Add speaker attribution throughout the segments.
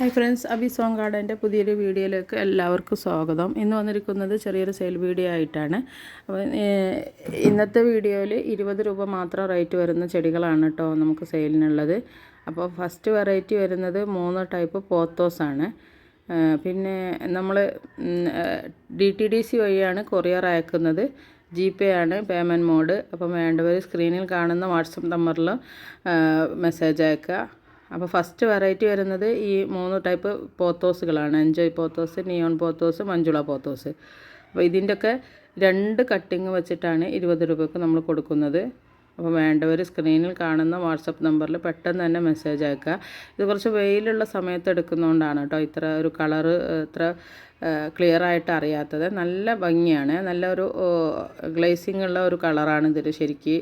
Speaker 1: hi friends Abi song ഗാർഡൻ്റെ പുതിയൊരു വീഡിയോയിലേക്ക് എല്ലാവർക്കും സ്വാഗതം ഇന്ന് വന്നിരിക്കുന്നത് ചെറിയൊരു സെയിൽ വീഡിയോ ആയിട്ടാണ് അപ്പം ഇന്നത്തെ വീഡിയോയിൽ ഇരുപത് രൂപ മാത്രം റേറ്റ് വരുന്ന ചെടികളാണ് കേട്ടോ നമുക്ക് സെയിലിനുള്ളത് അപ്പോൾ ഫസ്റ്റ് വെറൈറ്റി വരുന്നത് മൂന്ന് ടൈപ്പ് പോത്തോസാണ് പിന്നെ നമ്മൾ ഡി ടി ഡി സി വഴിയാണ് കൊറിയർ അയക്കുന്നത് ജി പേ ആണ് പേയ്മെൻറ്റ് മോഡ് അപ്പം വേണ്ടവർ സ്ക്രീനിൽ കാണുന്ന വാട്സപ്പ് നമ്പറിൽ മെസ്സേജ് അയക്കുക അപ്പോൾ ഫസ്റ്റ് വെറൈറ്റി വരുന്നത് ഈ മൂന്ന് ടൈപ്പ് പോത്തോസുകളാണ് enjoy pothos neon pothos Manjula pothos അപ്പോൾ ഇതിൻ്റെയൊക്കെ രണ്ട് കട്ടിങ് വെച്ചിട്ടാണ് ഇരുപത് രൂപയ്ക്ക് നമ്മൾ കൊടുക്കുന്നത് അപ്പോൾ വേണ്ടവർ സ്ക്രീനിൽ കാണുന്ന വാട്സപ്പ് നമ്പറിൽ പെട്ടെന്ന് തന്നെ മെസ്സേജ് അയക്കുക ഇത് കുറച്ച് വെയിലുള്ള സമയത്ത് എടുക്കുന്നതുകൊണ്ടാണ് കേട്ടോ ഇത്ര ഒരു കളറ് ഇത്ര ക്ലിയർ ആയിട്ട് അറിയാത്തത് നല്ല ഭംഗിയാണ് നല്ല ഒരു ഗ്ലേസിംഗ് ഉള്ള ഒരു കളറാണ് ഇതിൽ ശരിക്ക്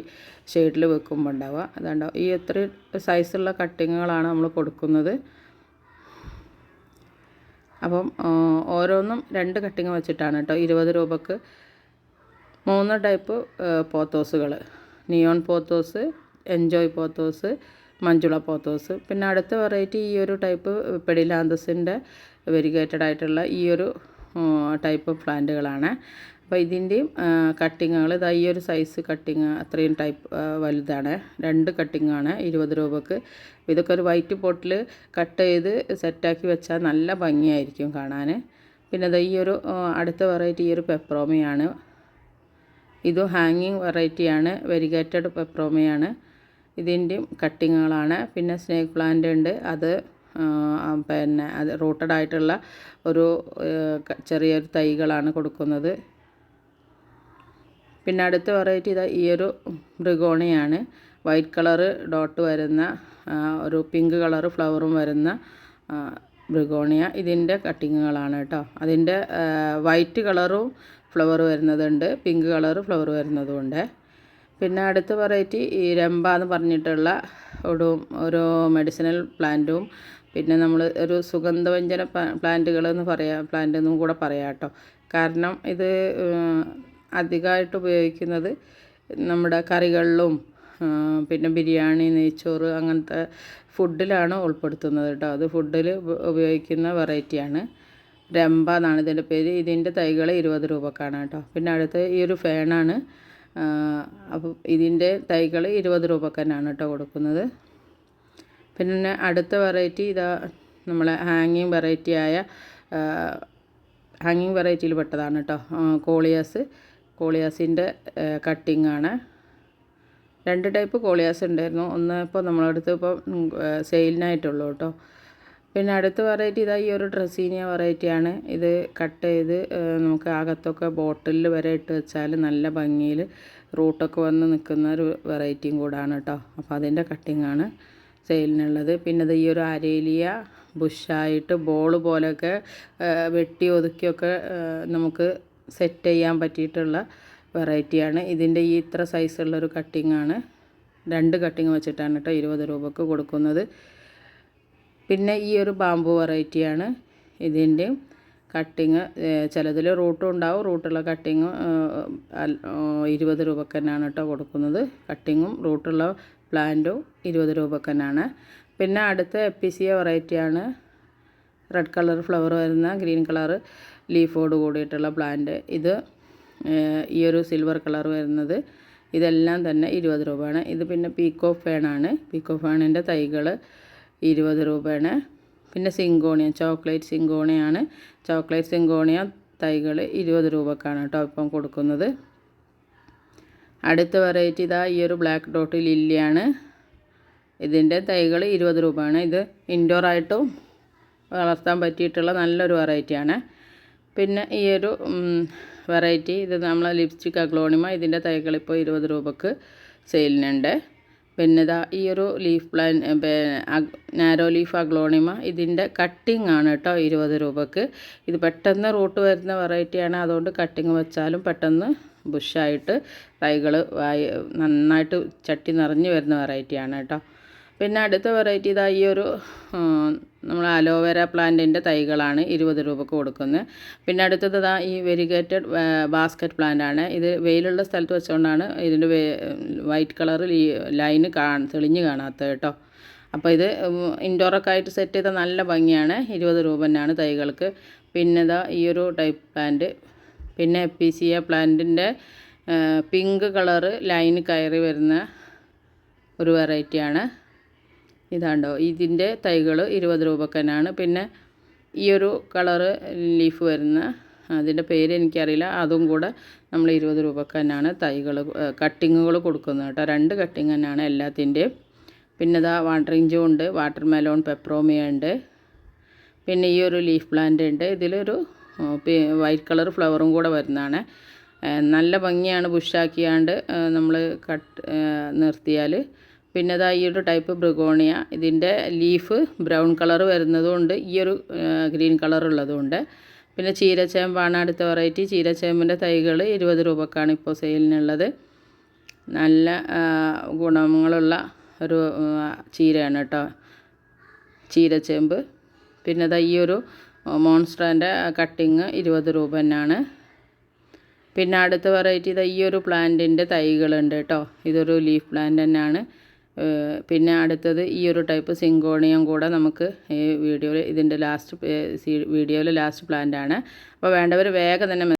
Speaker 1: ഷെയ്ഡിൽ വെക്കുമ്പോൾ ഉണ്ടാവുക അതുകൊണ്ടോ ഈ എത്ര സൈസുള്ള കട്ടിങ്ങുകളാണ് നമ്മൾ കൊടുക്കുന്നത് അപ്പം ഓരോന്നും രണ്ട് കട്ടിങ് വെച്ചിട്ടാണ് കേട്ടോ ഇരുപത് രൂപക്ക് മൂന്ന് ടൈപ്പ് പോത്തോസുകൾ neon pothos enjoy pothos Manjula pothos പിന്നെ അടുത്ത വെറൈറ്റി ഈ ഒരു ടൈപ്പ് പെഡിലാന്തസിൻ്റെ വെരിഗേറ്റഡ് ആയിട്ടുള്ള ഈ ഒരു ടൈപ്പ് പ്ലാന്റുകളാണ് അപ്പോൾ ഇതിൻ്റെയും കട്ടിങ്ങുകൾ ഇതാ ഈ ഒരു സൈസ് കട്ടിങ് അത്രയും ടൈപ്പ് വലുതാണ് രണ്ട് കട്ടിങ്ങാണ് ഇരുപത് രൂപക്ക് ഇതൊക്കെ ഒരു വൈറ്റ് പോട്ടിൽ കട്ട് ചെയ്ത് സെറ്റാക്കി വെച്ചാൽ നല്ല ഭംഗിയായിരിക്കും കാണാൻ പിന്നെ അത് ഈ ഒരു അടുത്ത വെറൈറ്റി ഈ ഒരു പെപ്രോമിയാണ് ഇത് ഹാങ്ങിങ് വെറൈറ്റിയാണ് വെരിഗേറ്റഡ് പെപ്രോമയാണ് ഇതിൻ്റെയും കട്ടിങ്ങുകളാണ് പിന്നെ സ്നേക്ക് പ്ലാന്റ് ഉണ്ട് അത് പിന്നെ അത് റൂട്ടഡ് ആയിട്ടുള്ള ഒരു ചെറിയൊരു തൈകളാണ് കൊടുക്കുന്നത് പിന്നെ അടുത്ത വെറൈറ്റി ഇതാ ഈ ഒരു ബ്രിഗോണിയാണ് വൈറ്റ് കളറ് ഡോട്ട് വരുന്ന ഒരു പിങ്ക് കളറ് ഫ്ലവറും വരുന്ന ബ്രിഗോണിയ ഇതിൻ്റെ കട്ടിങ്ങുകളാണ് കേട്ടോ അതിൻ്റെ വൈറ്റ് കളറും ഫ്ലവർ വരുന്നതുണ്ട് പിങ്ക് കളർ ഫ്ലവർ വരുന്നതുമുണ്ട് പിന്നെ അടുത്ത വെറൈറ്റി ഈ രംബ എന്ന് പറഞ്ഞിട്ടുള്ള ഒരു മെഡിസിനൽ പ്ലാന്റും പിന്നെ നമ്മൾ ഒരു സുഗന്ധവ്യഞ്ജന പ്ലാന്റുകൾ എന്ന് പറയാം പ്ലാന്റ് എന്നും കൂടെ പറയാം കേട്ടോ കാരണം ഇത് അധികമായിട്ട് ഉപയോഗിക്കുന്നത് നമ്മുടെ കറികളിലും പിന്നെ ബിരിയാണി നെയ്ച്ചോറ് അങ്ങനത്തെ ഫുഡിലാണ് ഉൾപ്പെടുത്തുന്നത് കേട്ടോ അത് ഫുഡിൽ ഉപയോഗിക്കുന്ന വെറൈറ്റിയാണ് രംഭ എന്നാണ് ഇതിൻ്റെ പേര് ഇതിൻ്റെ തൈകൾ ഇരുപത് രൂപക്കാണ് കേട്ടോ പിന്നെ അടുത്ത് ഈ ഒരു ഫേണാണ് അപ്പോൾ ഇതിൻ്റെ തൈകൾ ഇരുപത് രൂപക്ക് തന്നെയാണ് കേട്ടോ കൊടുക്കുന്നത് പിന്നെ അടുത്ത വെറൈറ്റി ഇതാ നമ്മളെ ഹാങ്ങിങ് വെറൈറ്റി ആയ ഹാങ്ങിങ് വെറൈറ്റിയിൽ പെട്ടതാണ് കേട്ടോ കോളിയാസ് കോളിയാസിൻ്റെ കട്ടിംഗ് ആണ് രണ്ട് ടൈപ്പ് കോളിയാസ് ഉണ്ടായിരുന്നു ഒന്ന് ഇപ്പോൾ നമ്മളടുത്ത് ഇപ്പോൾ സെയിലിനായിട്ടുള്ളൂ കേട്ടോ പിന്നെ അടുത്ത വെറൈറ്റി ഇതാ ഈ ഒരു ഡ്രസ്സീനിയ വെറൈറ്റിയാണ് ഇത് കട്ട് ചെയ്ത് നമുക്ക് അകത്തൊക്കെ ബോട്ടിലിൽ വരെ ഇട്ട് വെച്ചാൽ നല്ല ഭംഗിയിൽ റൂട്ടൊക്കെ വന്ന് നിൽക്കുന്ന ഒരു വെറൈറ്റിയും കൂടാണ് കേട്ടോ അപ്പോൾ അതിൻ്റെ കട്ടിങ്ങാണ് സെയിലിനുള്ളത് പിന്നെ ഇത് ഈ ഒരു അരേലിയ ബുഷായിട്ട് ബോൾ പോലെയൊക്കെ വെട്ടി ഒതുക്കിയൊക്കെ നമുക്ക് സെറ്റ് ചെയ്യാൻ പറ്റിയിട്ടുള്ള വെറൈറ്റിയാണ് ഇതിൻ്റെ ഈ ഇത്ര സൈസുള്ളൊരു കട്ടിങ്ങാണ് രണ്ട് കട്ടിങ് വെച്ചിട്ടാണ് കേട്ടോ ഇരുപത് രൂപക്ക് കൊടുക്കുന്നത് പിന്നെ ഈ ഒരു ബാമ്പു വെറൈറ്റിയാണ് ഇതിൻ്റെ കട്ടിങ് ചിലതിൽ റൂട്ടും ഉണ്ടാവും റൂട്ടുള്ള കട്ടിങ് ഇരുപത് രൂപക്ക് തന്നെയാണ് കേട്ടോ കൊടുക്കുന്നത് കട്ടിങ്ങും റൂട്ടുള്ള പ്ലാന്റും ഇരുപത് രൂപക്ക് തന്നെയാണ് പിന്നെ അടുത്ത എപ്പിസിയ വെറൈറ്റിയാണ് റെഡ് കളർ ഫ്ലവർ വരുന്ന ഗ്രീൻ കളർ ലീഫോട് കൂടിയിട്ടുള്ള പ്ലാന്റ് ഇത് ഈ ഒരു സിൽവർ കളർ വരുന്നത് ഇതെല്ലാം തന്നെ ഇരുപത് രൂപയാണ് ഇത് പിന്നെ പീക്കോ ഫേണാണ് പീക്കോ ഫേണിൻ്റെ തൈകൾ ഇരുപത് രൂപയാണ് പിന്നെ സിങ്കോണിയ ചോക്ലേറ്റ് സിങ്കോണിയാണ് ചോക്ലേറ്റ് സിങ്കോണിയ തൈകൾ ഇരുപത് രൂപക്കാണ് കേട്ടോ ഇപ്പം കൊടുക്കുന്നത് അടുത്ത വെറൈറ്റി ഇതാ ഈ ഒരു ബ്ലാക്ക് ഡോട്ട് ലില്ലിയാണ് ഇതിൻ്റെ തൈകൾ ഇരുപത് രൂപയാണ് ഇത് ഇൻഡോർ ആയിട്ടും വളർത്താൻ പറ്റിയിട്ടുള്ള നല്ലൊരു വെറൈറ്റിയാണ് പിന്നെ ഈ ഒരു വെറൈറ്റി ഇത് നമ്മളെ ലിപ്സ്റ്റിക് അഗ്ലോണിമ ഇതിൻ്റെ തൈകൾ ഇപ്പോൾ ഇരുപത് രൂപക്ക് സെയിലിനുണ്ട് പിന്നെ ഇതാ ഈ ഒരു leaf plant narrow leaf aglaonema ഇതിൻ്റെ കട്ടിങ് ആണ് കേട്ടോ ഇരുപത് രൂപക്ക് ഇത് പെട്ടെന്ന് റൂട്ട് വരുന്ന വെറൈറ്റിയാണ് അതുകൊണ്ട് കട്ടിങ് വെച്ചാലും പെട്ടെന്ന് ബുഷായിട്ട് തൈകൾ നന്നായിട്ട് ചട്ടി നിറഞ്ഞ് വരുന്ന വെറൈറ്റിയാണ് കേട്ടോ പിന്നെ അടുത്ത വെറൈറ്റി ഇതാ ഈ ഒരു നമ്മൾ അലോവേര പ്ലാന്റിൻ്റെ തൈകളാണ് ഇരുപത് രൂപക്ക് കൊടുക്കുന്നത് പിന്നെ അടുത്തത് ഇതാ ഈ വെരിഗേറ്റഡ് ബാസ്ക്കറ്റ് പ്ലാന്റ് ആണ് ഇത് വെയിലുള്ള സ്ഥലത്ത് വെച്ചുകൊണ്ടാണ് ഇതിൻ്റെ വൈറ്റ് കളർ ലൈന് കാണ തെളിഞ്ഞ് കാണാത്തത് കേട്ടോ അപ്പോൾ ഇത് ഇൻഡോറൊക്കെ ആയിട്ട് സെറ്റ് ചെയ്ത നല്ല ഭംഗിയാണ് ഇരുപത് രൂപ തന്നെയാണ് തൈകൾക്ക് പിന്നെ ഇതാ ഈ ഒരു ടൈപ്പ് പ്ലാന്റ് പിന്നെ പി സി എ പ്ലാന്റിൻ്റെ പിങ്ക് കളറ് ലൈന് കയറി വരുന്ന ഒരു വെറൈറ്റിയാണ് ഇതാണ്ടോ ഇതിൻ്റെ തൈകൾ ഇരുപത് രൂപക്കനാണ് പിന്നെ ഈ ഒരു കളറ് ലീഫ് വരുന്ന അതിൻ്റെ പേര് എനിക്കറിയില്ല അതും കൂടെ നമ്മൾ ഇരുപത് രൂപക്കനാണ് തൈകൾ കട്ടിങ്ങുകൾ കൊടുക്കുന്നത് കേട്ടോ രണ്ട് കട്ടിങ് തന്നെയാണ് എല്ലാത്തിൻ്റെയും പിന്നെ ഇതാ വാട്ടറിഞ്ചും ഉണ്ട് വാട്ടർ മെലോൺ പെപ്രോമിയ ഉണ്ട് പിന്നെ ഈ ഒരു ലീഫ് പ്ലാന്റ് ഉണ്ട് ഇതിലൊരു വൈറ്റ് കളർ ഫ്ലവറും കൂടെ വരുന്നതാണ് നല്ല ഭംഗിയാണ് ബുഷാക്കിയാണ്ട് നമ്മൾ കട്ട് നിർത്തിയാൽ പിന്നെ ഇതാ ഈ ഒരു ടൈപ്പ് ബ്രിഗോണിയ ഇതിൻ്റെ ലീഫ് ബ്രൗൺ കളർ വരുന്നതുകൊണ്ട് ഈ ഒരു ഗ്രീൻ കളർ ഉള്ളതുകൊണ്ട് പിന്നെ ചീരച്ചേമ്പാണ് അടുത്ത വെറൈറ്റി ചീരച്ചേമ്പിൻ്റെ തൈകൾ ഇരുപത് രൂപക്കാണ് ഇപ്പോൾ സെയിലിനുള്ളത് നല്ല ഗുണങ്ങളുള്ള ഒരു ചീരയാണ് കേട്ടോ ചീരച്ചേമ്പ് പിന്നെ ഇതാ ഈ ഒരു മോൺസ്റ്ററിൻ്റെ കട്ടിങ് ഇരുപത് രൂപ തന്നെയാണ് പിന്നെ അടുത്ത വെറൈറ്റി ഇതാ ഈ ഒരു പ്ലാന്റിൻ്റെ തൈകളുണ്ട് കേട്ടോ ഇതൊരു ലീഫ് പ്ലാന്റ് തന്നെയാണ് പിന്നെ അടുത്തത് ഈ ഒരു ടൈപ്പ് സിങ്കോണിയം കൂടെ നമുക്ക് ഈ വീഡിയോയിൽ ഇതിൻ്റെ ലാസ്റ്റ് വീഡിയോയിലെ ലാസ്റ്റ് പ്ലാന്റ് ആണ് അപ്പോൾ വേണ്ടവർ വേഗം തന്നെ